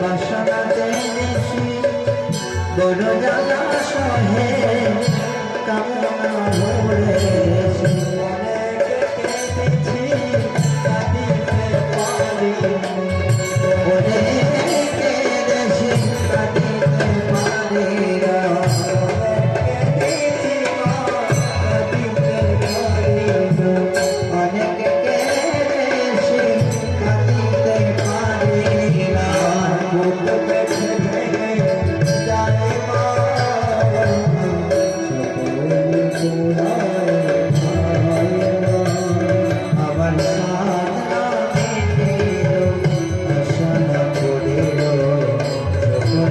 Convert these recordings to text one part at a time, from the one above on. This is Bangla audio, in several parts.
বাসনা দেশি বড় জ্বালা সহে কামনা ভরে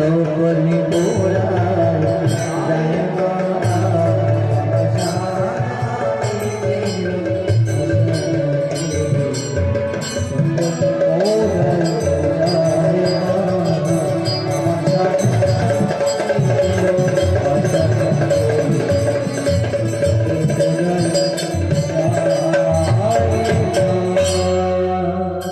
ಸೌಪನಿ